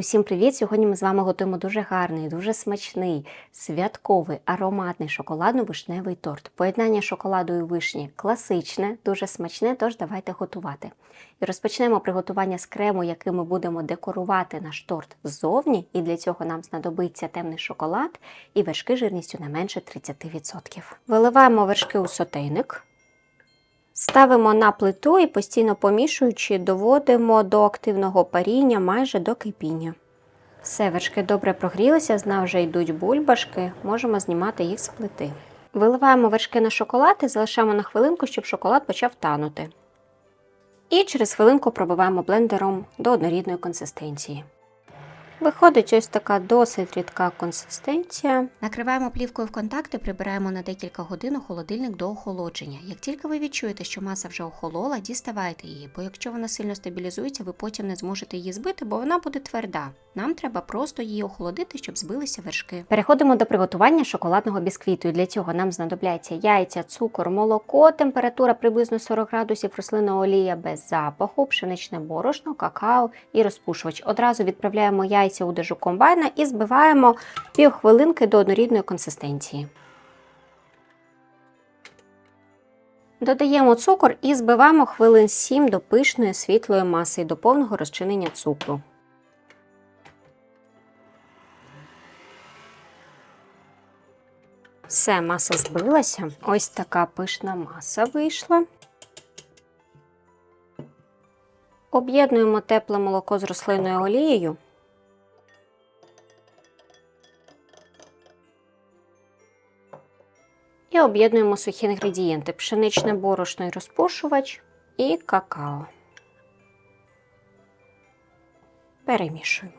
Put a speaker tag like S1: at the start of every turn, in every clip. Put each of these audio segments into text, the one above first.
S1: Усім привіт! Сьогодні ми з вами готуємо дуже гарний, дуже смачний, святковий, ароматний шоколадно-вишневий торт. Поєднання шоколаду і вишні класичне, дуже смачне, тож давайте готувати. І розпочнемо приготування з крему, яким ми будемо декорувати наш торт ззовні. І для цього нам знадобиться темний шоколад і вершки жирністю не менше 30%. Виливаємо вершки у сотейник. Ставимо на плиту і постійно помішуючи, доводимо до активного паріння майже до кипіння. Все, вершки добре прогрілися, з вже йдуть бульбашки, можемо знімати їх з плити. Виливаємо вершки на шоколад і залишаємо на хвилинку, щоб шоколад почав танути. І через хвилинку пробиваємо блендером до однорідної консистенції. Виходить ось така досить рідка консистенція. Накриваємо плівкою в контакти, прибираємо на декілька годин у холодильник до охолодження. Як тільки ви відчуєте, що маса вже охолола, діставайте її, бо якщо вона сильно стабілізується, ви потім не зможете її збити, бо вона буде тверда. Нам треба просто її охолодити, щоб збилися вершки. Переходимо до приготування шоколадного бісквіту. І для цього нам знадобляться яйця, цукор, молоко, температура приблизно 40 градусів, рослинна олія без запаху, пшеничне борошно, какао і розпушувач. Одразу відправляємо яйця у дежу комбайна і збиваємо півхвилинки до однорідної консистенції. Додаємо цукор і збиваємо хвилин 7 до пишної світлої маси і до повного розчинення цукру. Все, маса збилася. Ось така пишна маса вийшла. Об'єднуємо тепле молоко з рослинною олією. І об'єднуємо сухі інгредієнти: пшеничне борошно і розпушувач і какао. Перемішуємо.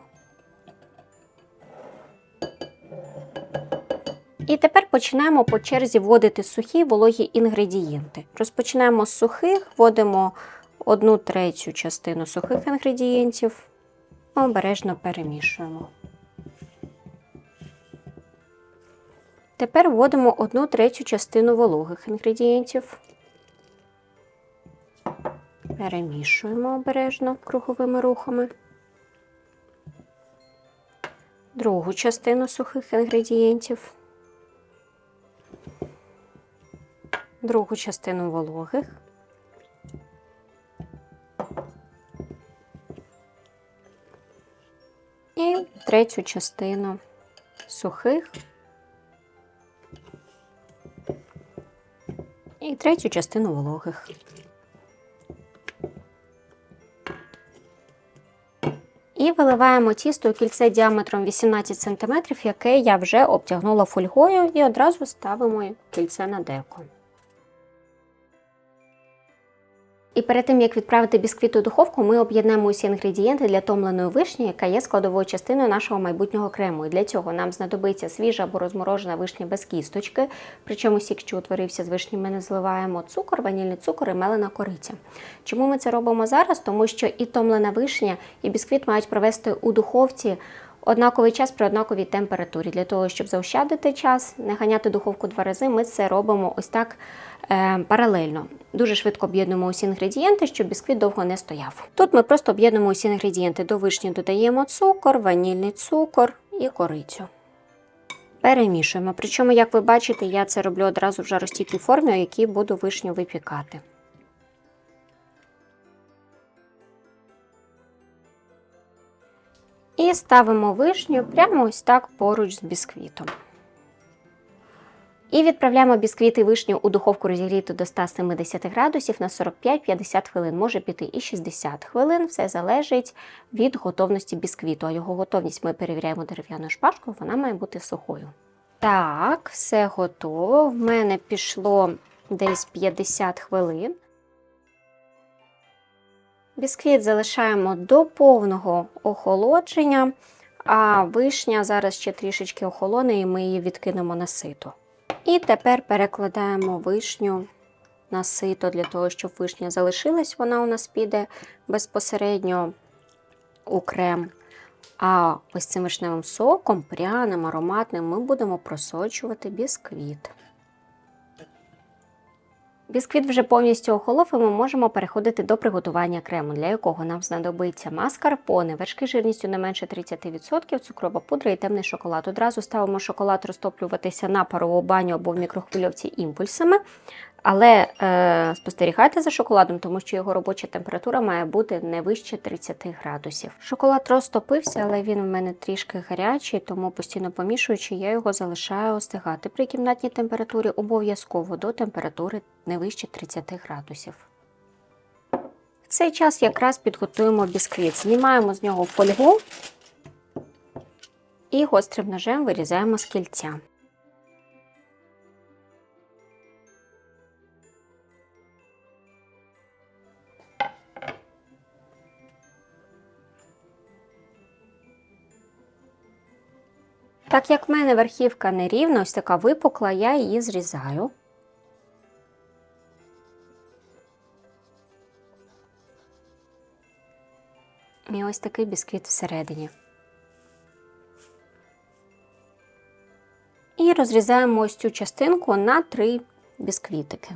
S1: І тепер починаємо по черзі вводити сухі вологі інгредієнти. Розпочинаємо з сухих, вводимо одну третю частину сухих інгредієнтів, обережно перемішуємо. Тепер вводимо одну третю частину вологих інгредієнтів. Перемішуємо обережно круговими рухами. Другу частину сухих інгредієнтів. Другу частину вологих. І третю частину сухих. Третю частину вологих. І виливаємо тісто у кільце діаметром 18 см, яке я вже обтягнула фольгою, і одразу ставимо кільце на деко. І перед тим, як відправити бісквіт у духовку, ми об'єднаємо усі інгредієнти для томленої вишні, яка є складовою частиною нашого майбутнього крему. І для цього нам знадобиться свіжа або розморожена вишня без кісточки, причому сік, що утворився з вишні, ми не зливаємо цукор, ванільний цукор і мелена кориця. Чому ми це робимо зараз? Тому що і томлена вишня, і бісквіт мають провести у духовці. Однаковий час при однаковій температурі. Для того, щоб заощадити час, не ганяти духовку два рази, ми це робимо ось так е, паралельно. Дуже швидко об'єднуємо усі інгредієнти, щоб бісквіт довго не стояв. Тут ми просто об'єднуємо усі інгредієнти. До вишні додаємо цукор, ванільний цукор і корицю. Перемішуємо. Причому, як ви бачите, я це роблю одразу в жаростійкій формі, у якій буду вишню випікати. І ставимо вишню прямо ось так поруч з бісквітом. І відправляємо бісквіт і вишню у духовку розігріту до 170 градусів на 45-50 хвилин. Може піти і 60 хвилин. Все залежить від готовності бісквіту. А його готовність ми перевіряємо дерев'яною шпажкою, вона має бути сухою. Так, все готово. В мене пішло десь 50 хвилин. Бісквіт залишаємо до повного охолодження, а вишня зараз ще трішечки охолоне, і ми її відкинемо на сито. І тепер перекладаємо вишню на сито для того, щоб вишня залишилась, вона у нас піде безпосередньо у крем. А ось цим вишневим соком, пряним, ароматним, ми будемо просочувати бісквіт. Бісквіт вже повністю охолов, і ми можемо переходити до приготування крему, для якого нам знадобиться маскарпоне, вершки жирністю не менше 30%, цукрова пудра і темний шоколад. Одразу ставимо шоколад розтоплюватися на парову баню або в мікрохвильовці імпульсами. Але е, спостерігайте за шоколадом, тому що його робоча температура має бути не вище 30 градусів. Шоколад розтопився, але він в мене трішки гарячий, тому постійно помішуючи, я його залишаю остигати при кімнатній температурі обов'язково до температури не вище 30 градусів. В цей час якраз підготуємо бісквіт. Знімаємо з нього фольгу і гострим ножем вирізаємо з кільця. Так як в мене верхівка нерівна, ось така випукла, я її зрізаю. І ось такий бісквіт всередині. І розрізаємо ось цю частинку на три бісквітики.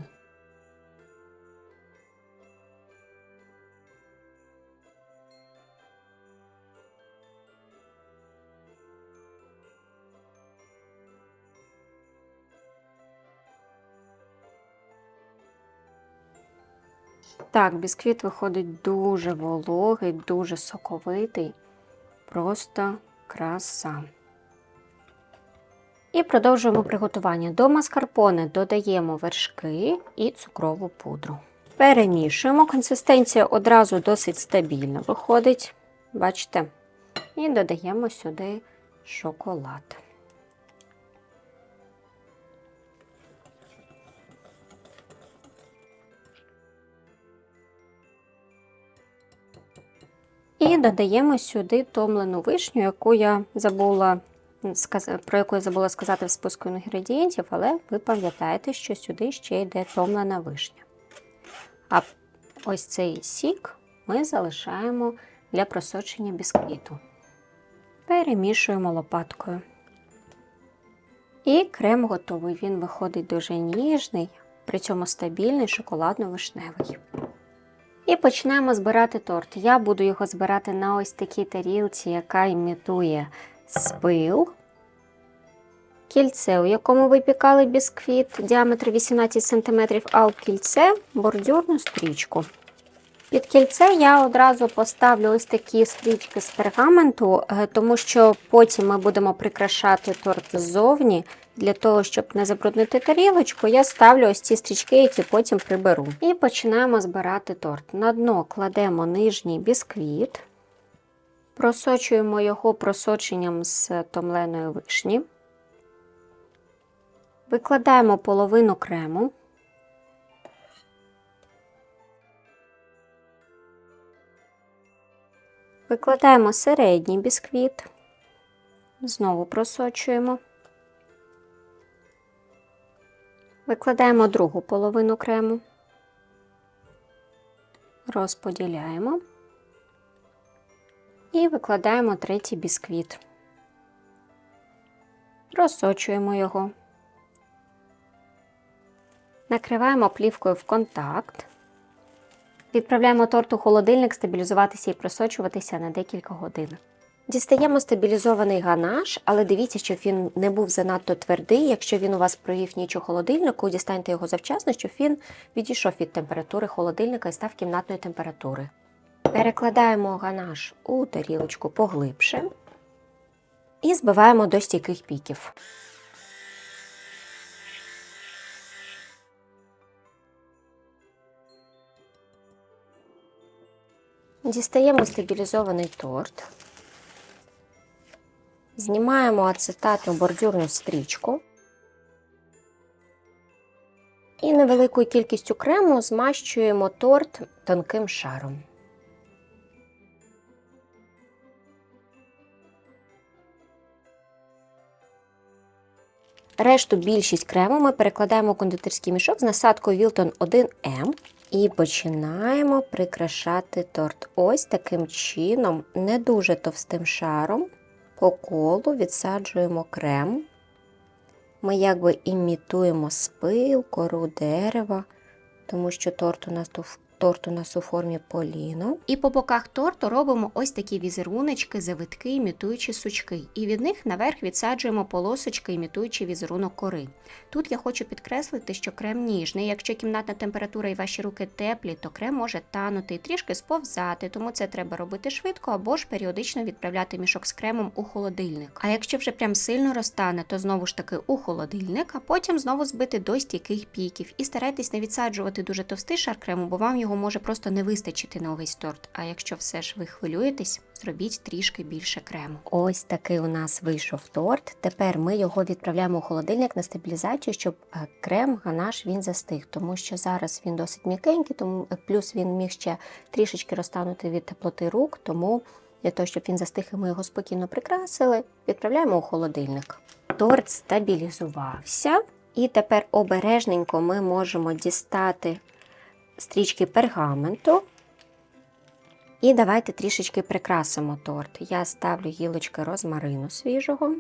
S1: Так, бісквіт виходить дуже вологий, дуже соковитий, просто краса. І продовжуємо приготування. До маскарпоне додаємо вершки і цукрову пудру. Перемішуємо. Консистенція одразу досить стабільна виходить, бачите? І додаємо сюди шоколад. Додаємо сюди томлену вишню, яку я забула про яку я забула сказати в списку інгредієнтів, але ви пам'ятаєте, що сюди ще йде томлена вишня. А ось цей сік ми залишаємо для просочення бісквіту. Перемішуємо лопаткою. І крем готовий. Він виходить дуже ніжний, при цьому стабільний, шоколадно-вишневий. І почнемо збирати торт. Я буду його збирати на ось такій тарілці, яка імітує спил, кільце, у якому випікали бісквіт діаметр 18 см, а у кільце бордюрну стрічку. Під кільце я одразу поставлю ось такі стрічки з пергаменту, е, тому що потім ми будемо прикрашати торт ззовні. Для того, щоб не забруднити тарілочку, я ставлю ось ці стрічки, які потім приберу. І починаємо збирати торт. На дно кладемо нижній бісквіт, просочуємо його просоченням з томленої вишні, викладаємо половину крему. Викладаємо середній бісквіт, знову просочуємо. Викладаємо другу половину крему, розподіляємо і викладаємо третій бісквіт. Розсочуємо його, накриваємо плівкою в контакт. Відправляємо торт у холодильник стабілізуватися і просочуватися на декілька годин. Дістаємо стабілізований ганаш, але дивіться, щоб він не був занадто твердий. Якщо він у вас провів ніч у холодильнику, дістаньте його завчасно, щоб він відійшов від температури холодильника і став кімнатної температури. Перекладаємо ганаш у тарілочку поглибше і збиваємо до стійких піків. Дістаємо стабілізований торт. Знімаємо ацетатну бордюрну стрічку і невеликою кількістю крему змащуємо торт тонким шаром. Решту більшість крему ми перекладаємо в кондитерський мішок з насадкою Wilton 1M і починаємо прикрашати торт. Ось таким чином, не дуже товстим шаром по колу відсаджуємо крем. Ми якби імітуємо спил, кору дерева, тому що торт у нас торт у нас у формі поліно. І по боках торту робимо ось такі візеруночки, завитки, імітуючи сучки. І від них наверх відсаджуємо полосочки, імітуючи візерунок кори. Тут я хочу підкреслити, що крем ніжний. Якщо кімнатна температура і ваші руки теплі, то крем може танути і трішки сповзати, тому це треба робити швидко або ж періодично відправляти мішок з кремом у холодильник. А якщо вже прям сильно розтане, то знову ж таки у холодильник, а потім знову збити до стійких піків. І старайтесь не відсаджувати дуже товстий шар крему, бо вам його може просто не вистачити на увесь торт. А якщо все ж ви хвилюєтесь, зробіть трішки більше крему. Ось такий у нас вийшов торт. Тепер ми його відправляємо у холодильник на стабілізацію, щоб е, крем ганаш він застиг, тому що зараз він досить м'якенький, тому е, плюс він міг ще трішечки розтанути від теплоти рук, тому для того, щоб він застиг і ми його спокійно прикрасили, відправляємо у холодильник. Торт стабілізувався, і тепер обережненько ми можемо дістати стрічки пергаменту. І давайте трішечки прикрасимо торт. Я ставлю гілочки розмарину свіжого.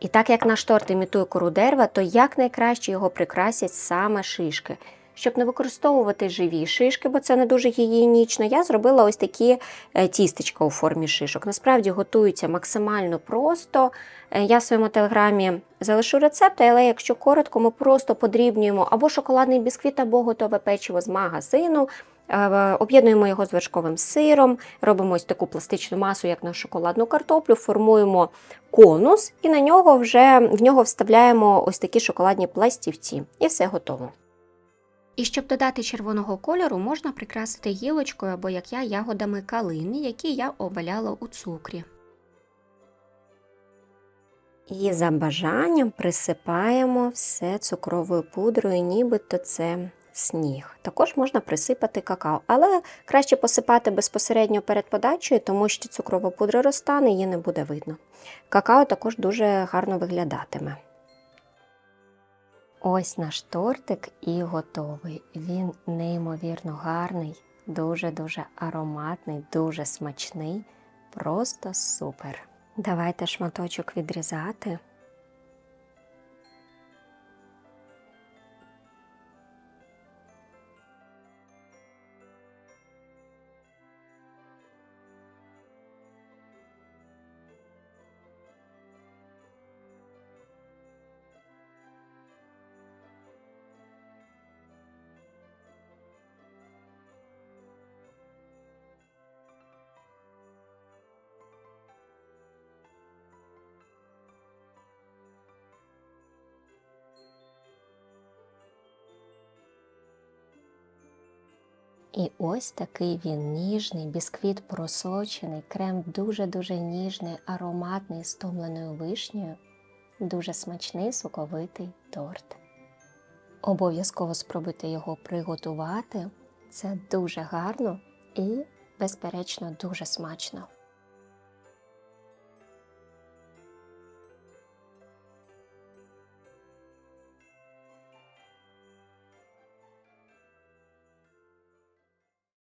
S1: І так як наш торт імітує кору дерева, то якнайкраще його прикрасять саме шишки. Щоб не використовувати живі шишки, бо це не дуже гігієнічно, я зробила ось такі е, тістечка у формі шишок. Насправді готуються максимально просто. Е, Я в своєму телеграмі залишу рецепт, але якщо коротко, ми просто подрібнюємо або шоколадний бісквіт, або готове печиво з магазину. Е, Об'єднуємо його з вершковим сиром, робимо ось таку пластичну масу, як на шоколадну картоплю, формуємо конус і на нього вже в нього вставляємо ось такі шоколадні пластівці. І все готово. І щоб додати червоного кольору, можна прикрасити гілочкою або, як я, ягодами калини, які я обваляла у цукрі. І за бажанням присипаємо все цукровою пудрою, нібито це сніг. Також можна присипати какао, але краще посипати безпосередньо перед подачею, тому що цукрова пудра розтане, її не буде видно. Какао також дуже гарно виглядатиме. Ось наш тортик і готовий. Він неймовірно гарний, дуже-дуже ароматний, дуже смачний, просто супер. Давайте шматочок відрізати. І ось такий він ніжний, бісквіт просочений, крем дуже-дуже ніжний, ароматний, з томленою вишнею. Дуже смачний соковитий торт. Обов'язково спробуйте його приготувати. Це дуже гарно і, безперечно, дуже смачно.